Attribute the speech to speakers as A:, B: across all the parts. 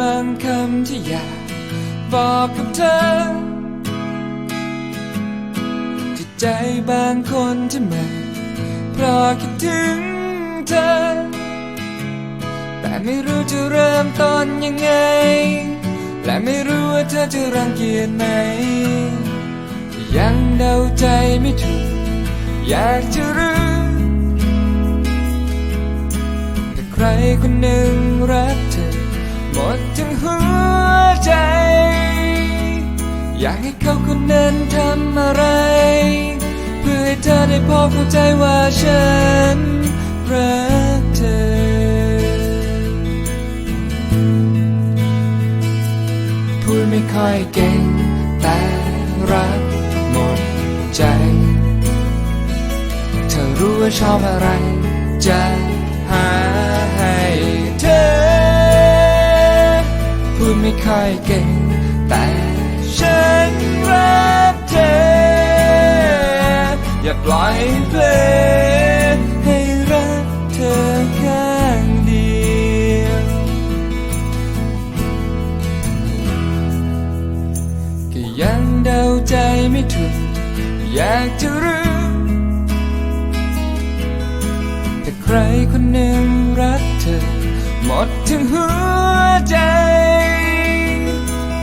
A: บางคำที่อยากบอกกับเธอที่ใจบางคนที่มันเพราะคิดถึงเธอ แต่ไม่รู้จะเริ่มต้นยังไง และไม่รู้ว่าเธอจะรังเกียจไหม ยังเดาใจไม่ถูก อยากจะรู้แต่ใครคนหนึ่งรักเธอ มดทั้งหัวใจ อยากให้เขาคนนั้นทำอะไร เพื่อให้เธอได้พอเข้าใจว่าฉันรักเธอพูดไม่ค่อยเก่งแต่รักหมดใจ เธอรู้ว่าชอบอะไรจะหา ไม่ค่อยเก่ง แต่ฉันรักเธอ อย่าปล่อยเพลงให้รักเธอข้างเดียวก็ยังเดาใจไม่ถูก อยากจะรู้แต่ใครคนหนึ่งรักเธอ หมดทั้งหัวใจ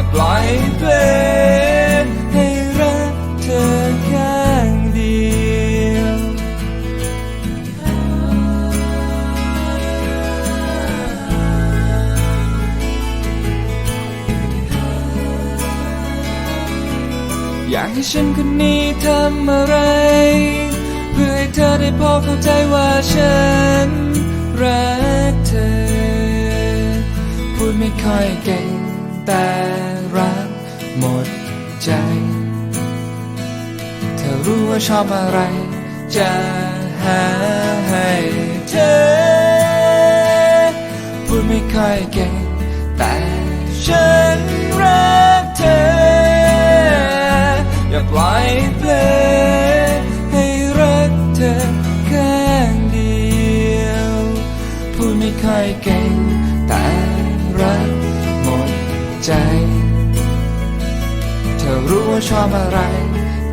A: อย่าปล่อยเพลงให้รักเธอข้างเดียว อยากให้ฉันคนนี้ทำอะไร เพื่อให้เธอได้พอเข้าใจว่าฉันรักเธอ พูดไม่ค่อยเก่งแต่ หมดใจ เธอรู้ว่าชอบอะไร จะหาให้เธอ พูดไม่ค่อยเก่ง แต่ฉันรักเธอ อย่าปล่อยเพลงให้รักเธอข้างเดียว พูดไม่ค่อยเก่ง รู้ว่าชอบอะไร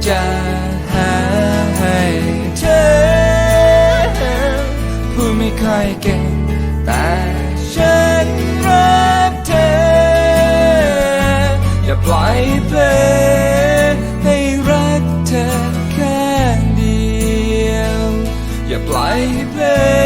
A: จะหาให้เธอพูดไม่ค่อยเก่งแต่ฉันรักเธอ อย่าปล่อยเพลงให้รักเธอข้างเดียว อย่าปล่อยเพลง